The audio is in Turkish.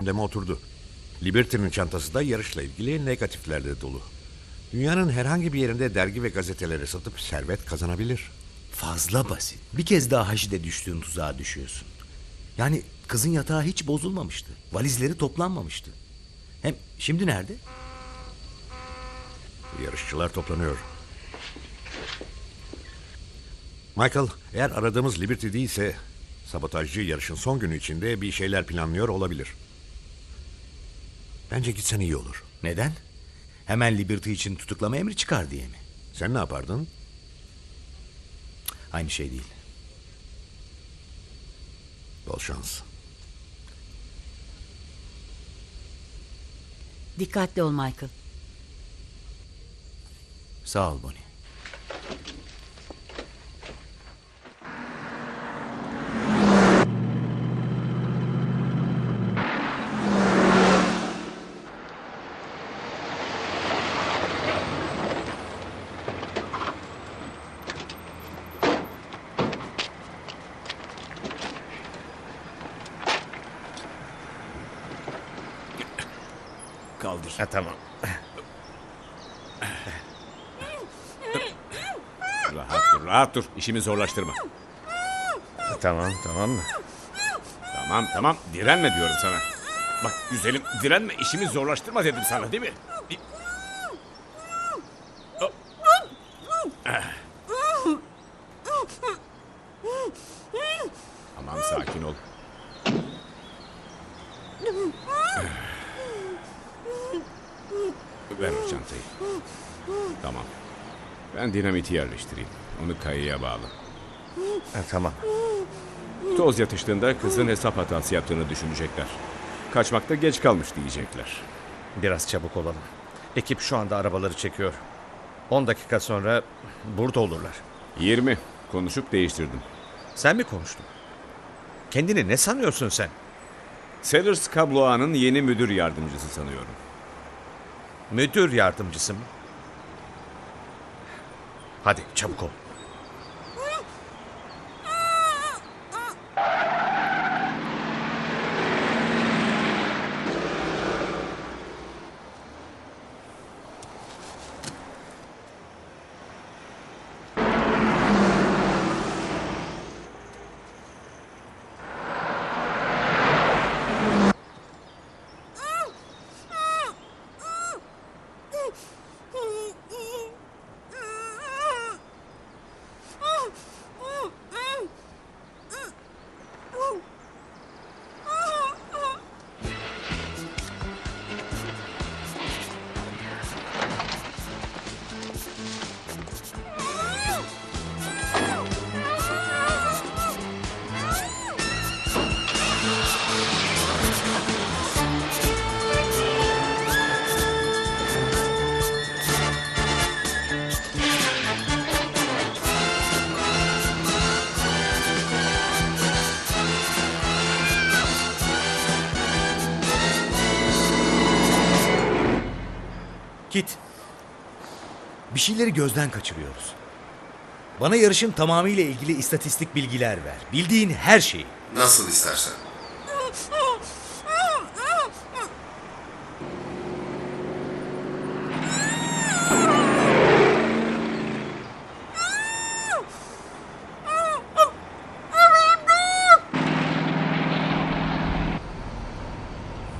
Deme oturdu. Liberty'nin çantası da yarışla ilgili negatiflerle dolu. Dünyanın herhangi bir yerinde dergi ve gazeteleri satıp servet kazanabilir. Fazla basit. Bir kez daha Haşide düştüğün tuzağa düşüyorsun. Yani kızın yatağı hiç bozulmamıştı. Valizleri toplanmamıştı. Hem şimdi nerede? Yarışçılar toplanıyor. Michael, eğer aradığımız Liberty değilse sabotajcı yarışın son günü içinde bir şeyler planlıyor olabilir. Bence gitsen iyi olur. Neden? Hemen Liberty için tutuklama emri çıkar diye mi? Sen ne yapardın? Aynı şey değil. Bol şans. Dikkatli ol Michael. Sağ ol Bonnie. Kaldır. Ha, tamam. Rahat dur, rahat dur. İşimi zorlaştırma. Tamam tamam mı? Tamam, tamam. Direnme diyorum sana. Bak güzelim, direnme. İşimi zorlaştırma dedim sana değil mi? Tamam, sakin ol. Ver o çantayı. Tamam. Ben dinamiti yerleştireyim. Onu kayaya bağlı. Ha, tamam. Toz yatıştığında kızın hesap hatası yaptığını düşünecekler. Kaçmakta geç kalmış diyecekler. Biraz çabuk olalım. Ekip şu anda arabaları çekiyor. 10 dakika sonra burada olurlar. 20. Konuşup değiştirdim. Sen mi konuştun? Kendini ne sanıyorsun sen? Sellers Kablo Ağa'nın yeni müdür yardımcısı sanıyorum. Müdür yardımcısı mı? Hadi çabuk ol. Git. Bir şeyleri gözden kaçırıyoruz. Bana yarışın tamamıyla ilgili istatistik bilgiler ver. Bildiğin her şeyi. Nasıl istersen.